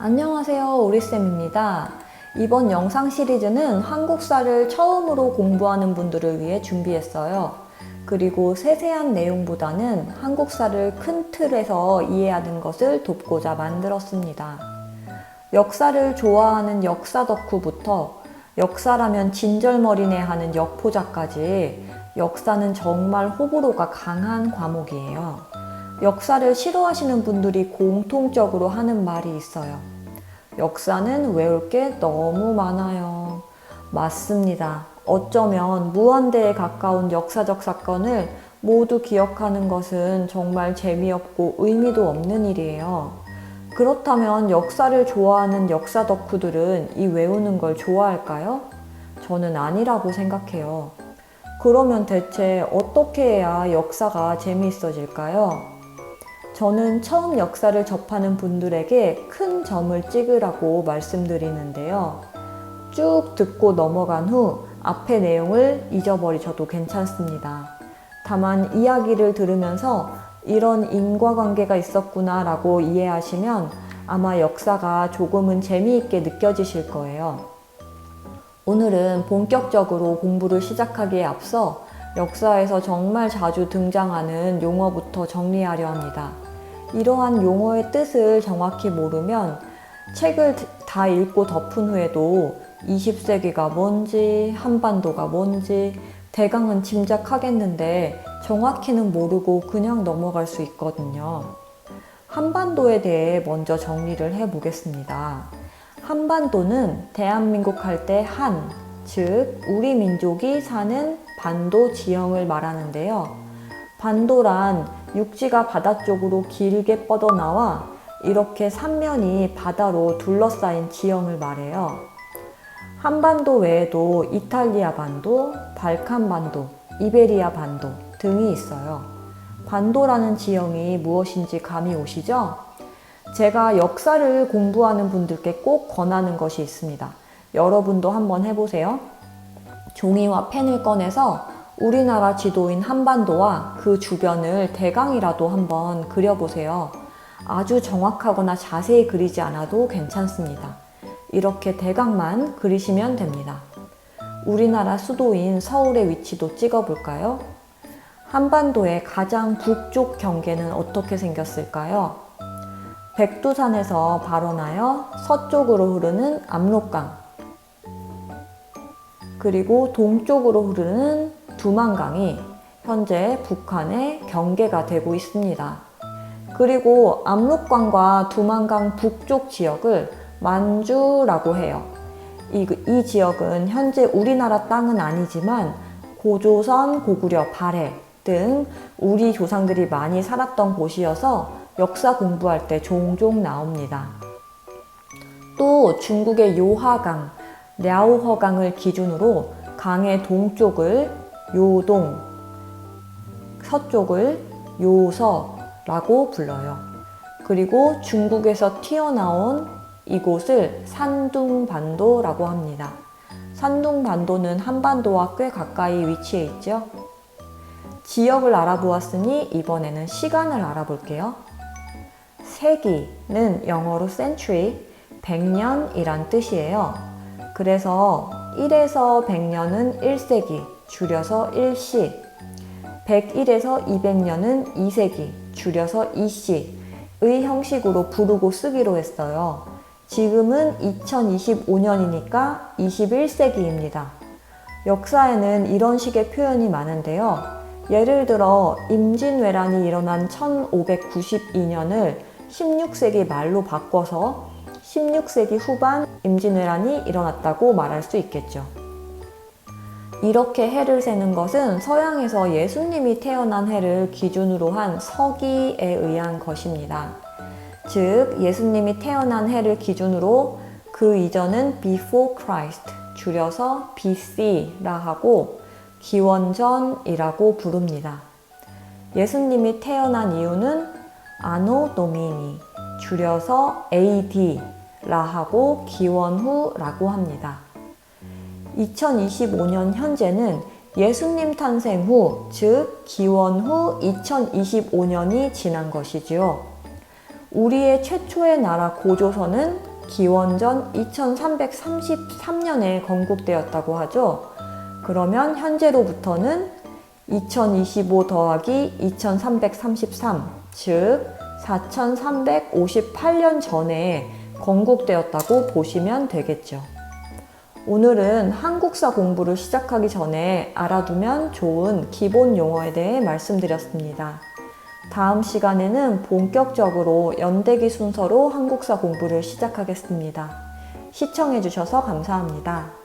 안녕하세요. 오리쌤입니다. 이번 영상 시리즈는 한국사를 처음으로 공부하는 분들을 위해 준비했어요. 그리고 세세한 내용보다는 한국사를 큰 틀에서 이해하는 것을 돕고자 만들었습니다. 역사를 좋아하는 역사 덕후부터 역사라면 진절머리네 하는 역포자까지 역사는 정말 호불호가 강한 과목이에요. 역사를 싫어하시는 분들이 공통적으로 하는 말이 있어요. 역사는 외울 게 너무 많아요. 맞습니다. 어쩌면 무한대에 가까운 역사적 사건을 모두 기억하는 것은 정말 재미없고 의미도 없는 일이에요. 그렇다면 역사를 좋아하는 역사 덕후들은 이 외우는 걸 좋아할까요? 저는 아니라고 생각해요. 그러면 대체 어떻게 해야 역사가 재미있어질까요? 저는 처음 역사를 접하는 분들에게 큰 점을 찍으라고 말씀드리는데요. 쭉 듣고 넘어간 후 앞의 내용을 잊어버리셔도 괜찮습니다. 다만 이야기를 들으면서 이런 인과관계가 있었구나 라고 이해하시면 아마 역사가 조금은 재미있게 느껴지실 거예요. 오늘은 본격적으로 공부를 시작하기에 앞서 역사에서 정말 자주 등장하는 용어부터 정리하려 합니다. 이러한 용어의 뜻을 정확히 모르면 책을 다 읽고 덮은 후에도 20세기가 뭔지, 한반도가 뭔지, 대강은 짐작하겠는데 정확히는 모르고 그냥 넘어갈 수 있거든요. 한반도에 대해 먼저 정리를 해 보겠습니다. 한반도는 대한민국 할 때 한, 즉, 우리 민족이 사는 반도 지형을 말하는데요. 반도란 육지가 바다 쪽으로 길게 뻗어나와 이렇게 삼면이 바다로 둘러싸인 지형을 말해요. 한반도 외에도 이탈리아 반도, 발칸 반도, 이베리아 반도 등이 있어요. 반도라는 지형이 무엇인지 감이 오시죠? 제가 역사를 공부하는 분들께 꼭 권하는 것이 있습니다. 여러분도 한번 해보세요. 종이와 펜을 꺼내서 우리나라 지도인 한반도와 그 주변을 대강이라도 한번 그려보세요. 아주 정확하거나 자세히 그리지 않아도 괜찮습니다. 이렇게 대강만 그리시면 됩니다. 우리나라 수도인 서울의 위치도 찍어볼까요? 한반도의 가장 북쪽 경계는 어떻게 생겼을까요? 백두산에서 발원하여 서쪽으로 흐르는 압록강, 그리고 동쪽으로 흐르는 두만강이 현재 북한의 경계가 되고 있습니다. 그리고 압록강과 두만강 북쪽 지역을 만주라고 해요. 이, 이 지역은 현재 우리나라 땅은 아니지만 고조선, 고구려, 발해 등 우리 조상들이 많이 살았던 곳이어서 역사 공부할 때 종종 나옵니다. 또 중국의 요하강, 랴오허강을 기준으로 강의 동쪽을 요동, 서쪽을 요서라고 불러요. 그리고 중국에서 튀어나온 이곳을 산둥반도라고 합니다. 산둥반도는 한반도와 꽤 가까이 위치해 있죠. 지역을 알아보았으니 이번에는 시간을 알아볼게요. 세기는 영어로 century, 100년이란 뜻이에요. 그래서 1에서 100년은 1세기, 줄여서 1시, 101에서 200년은 2세기, 줄여서 2시의 형식으로 부르고 쓰기로 했어요. 지금은 2025년이니까 21세기입니다. 역사에는 이런 식의 표현이 많은데요. 예를 들어 임진왜란이 일어난 1592년을 16세기 말로 바꿔서 16세기 후반 임진왜란이 일어났다고 말할 수 있겠죠. 이렇게 해를 세는 것은 서양에서 예수님이 태어난 해를 기준으로 한 서기에 의한 것입니다. 즉, 예수님이 태어난 해를 기준으로 그 이전은 before Christ, 줄여서 BC라 하고 기원전이라고 부릅니다. 예수님이 태어난 이유는 아노 도미니, 줄여서 AD라 하고 기원 후라고 합니다. 2025년 현재는 예수님 탄생 후, 즉 기원 후 2025년이 지난 것이지요. 우리의 최초의 나라 고조선은 기원전 2333년에 건국되었다고 하죠. 그러면 현재로부터는 2025 더하기 2333, 즉 4358년 전에 건국되었다고 보시면 되겠죠. 오늘은 한국사 공부를 시작하기 전에 알아두면 좋은 기본 용어에 대해 말씀드렸습니다. 다음 시간에는 본격적으로 연대기 순서로 한국사 공부를 시작하겠습니다. 시청해주셔서 감사합니다.